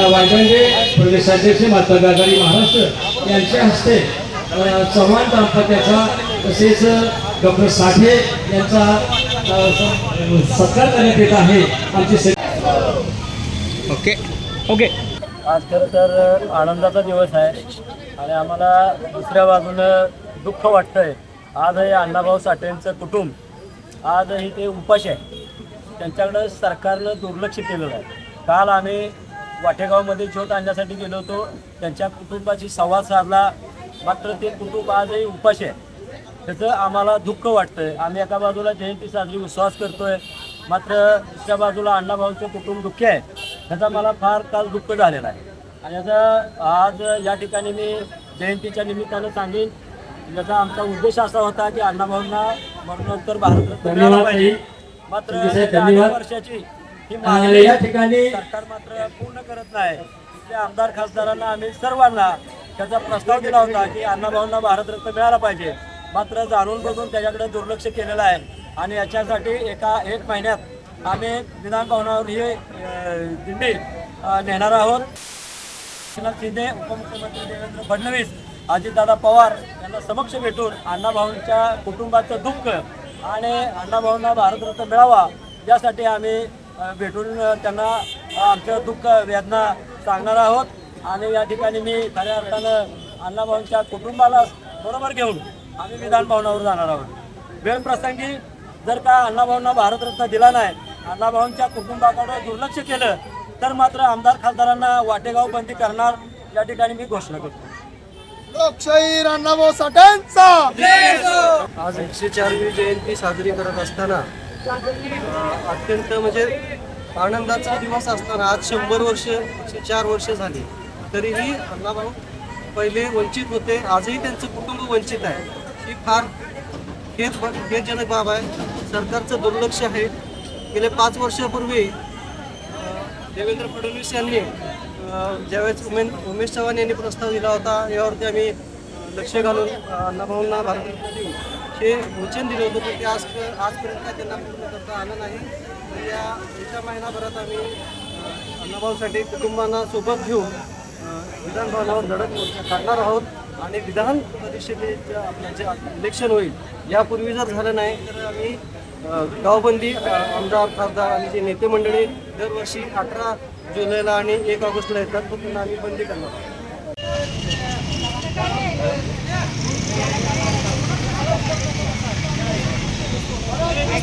वायगंडे प्रदेशाध्यक्ष माता आघाडी महाराष्ट्र यांच्या हस्ते चव्हाण दाम्पत्याचा तसेच डॉक्टर साठे यांचा सत्कार करण्यात येत आहे आमचे से- ओके. ओके. आज खरं तर आनंदाचा दिवस आहे आणि आम्हाला दुसऱ्या बाजूनं दुःख वाटतंय. आज हे अण्णाभाऊ साठेंचं कुटुंब आज ही ते उपाशी आहे. त्यांच्याकडं सरकारनं दुर्लक्ष केलेलं आहे. काल आम्ही वाटेगावमध्ये ज्योत आणण्यासाठी गेलो होतो. त्यांच्या कुटुंबाशी संवाद साधला. मात्र ते कुटुंब आजही उपाशी आहे. त्याचं आम्हाला दुःख वाटतंय. आम्ही एका बाजूला जयंती साजरी विश्वास करतोय. मात्र दुसऱ्या बाजूला अण्णाभाऊचं कुटुंब दुःखी आहे. ह्याचा मला फार काल दुःख झालेला आहे. आणि याचा आज या ठिकाणी मी जयंतीच्या निमित्तानं सांगेन. याचा आमचा उद्देश असा होता की अण्णाभाऊंना मरणोत्तर मिळाला पाहिजे. ताई. मात्र वर्षाची ही मागणी या ठिकाणी सरकार मात्र पूर्ण करत नाही. इथल्या आमदार खासदारांना आम्ही सर्वांना त्याचा प्रस्ताव दिला होता की अण्णाभाऊंना भारतरत्न मिळाला पाहिजे. मात्र जाणून बघून त्याच्याकडे दुर्लक्ष केलेलं आहे. आणि याच्यासाठी एका एक महिन्यात आम्ही विधान भवनावर ही दिंडी नेणार आहोत. एकनाथ शिंदे उपमुख्यमंत्री देवेंद्र फडणवीस अजितदादा पवार यांना समक्ष भेटून अण्णाभाऊंच्या कुटुंबाचं दुःख आणि अण्णाभाऊंना भारतरत्न मिळावा यासाठी आम्ही भेटून त्यांना अ, आमचं दुःख वेदना सांगणार आहोत. आणि या ठिकाणी मी खऱ्या अर्थानं अण्णाभाऊंच्या कुटुंबाला बरोबर घेऊन आम्ही विधान भवनावर जाणार आहोत. वेळ प्रसंगी जर का अण्णाभाऊंना भारतरत्न दिला नाही अण्णाभाऊंच्या कुटुंबाकडे दुर्लक्ष केलं तर मात्र आमदार खासदारांना वाटेगाव बंदी करणार या ठिकाणी मी घोषणा करतो. लोकशाही अण्णाभाऊ साठ्यांचा आज एकशे चारवी जयंती साजरी करत असताना अत्यंत म्हणजे आनंदाचा दिवस असताना आज शंभर वर्ष एकशे चार वर्ष झाली. तरीही अण्णाभाऊ पहिले वंचित होते आजही त्यांचं कुटुंब वंचित आहे. ही फार खेद खेदजनक बाब आहे. सरकारचं दुर्लक्ष आहे. गेले पाच वर्षापूर्वी देवेंद्र फडणवीस यांनी ज्यावेळेस उमेन उमेश चव्हाण यांनी प्रस्ताव दिला होता यावरती आम्ही लक्ष घालून अण्णाभाऊंना भारत हे वचन दिलं होतं पण ते आज आजपर्यंत काय त्यांना पूर्ण करता आलं नाही तर या एका महिनाभरात आम्ही अन्नभाऊसाठी कुटुंबांना सोबत घेऊन विधान भवनावर धडक मोर्चा काढणार आहोत आणि विधान परिषदेचं आपलं जे इलेक्शन होईल यापूर्वी जर झालं नाही तर आम्ही गावबंदी आमदार खासदार आणि जे नेते मंडळी दरवर्षी अठरा जुलैला आणि एक ऑगस्टला येतात तो त्यांना आम्ही बंदी करणार आहोत.